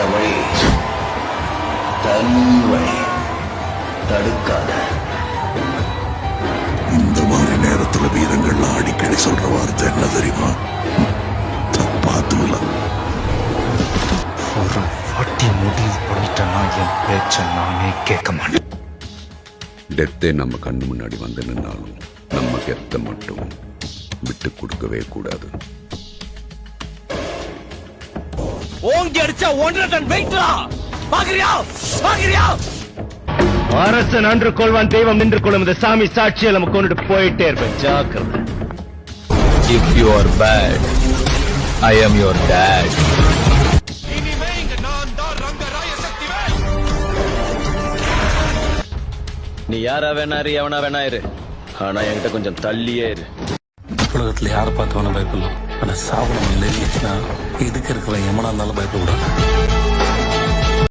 என் வழி தனி வழி தடுக்காத. இந்த மாதிரி நேரத்துல வீரங்கள்லாம் அடிக்கடி சொல்ற வார்த்தை என்ன தெரியுமா? தப்பாத்துல ஒரு வாட்டி முடிவு பண்ணிட்டேன்னா என் பேச்ச நானே கேட்க மாட்டேன். டெத்தே நம்ம கண்ணு முன்னாடி வந்து நின்னாலும் நம்ம கெத்த மட்டும் விட்டு கொடுக்கவே கூடாது. ஓங்கி அடிச்சா ஒன்றரை டன் வெயிட்ரா பாக்குறியா பாக்குறியா அரசன் அன்று கொள்வான் தெய்வம் நின்று கொள்ளும் இந்த சாமி சாட்சியை நம்ம கொண்டுட்டு போயிட்டே இருப்பேன் ஜாக்கிரதை. If you are bad I am your dad நீ யாரா வேணா இரு எவனா வேணா இரு ஆனா என்கிட்ட கொஞ்சம் தள்ளியே இரு. உலகத்துல யாரை பார்த்து வேணா பயப்படலாம். அந்த சாவணம் இல்லைன்னு இதுக்கு இருக்கிற எமனா இருந்தாலும் பயப்படக்கூடாது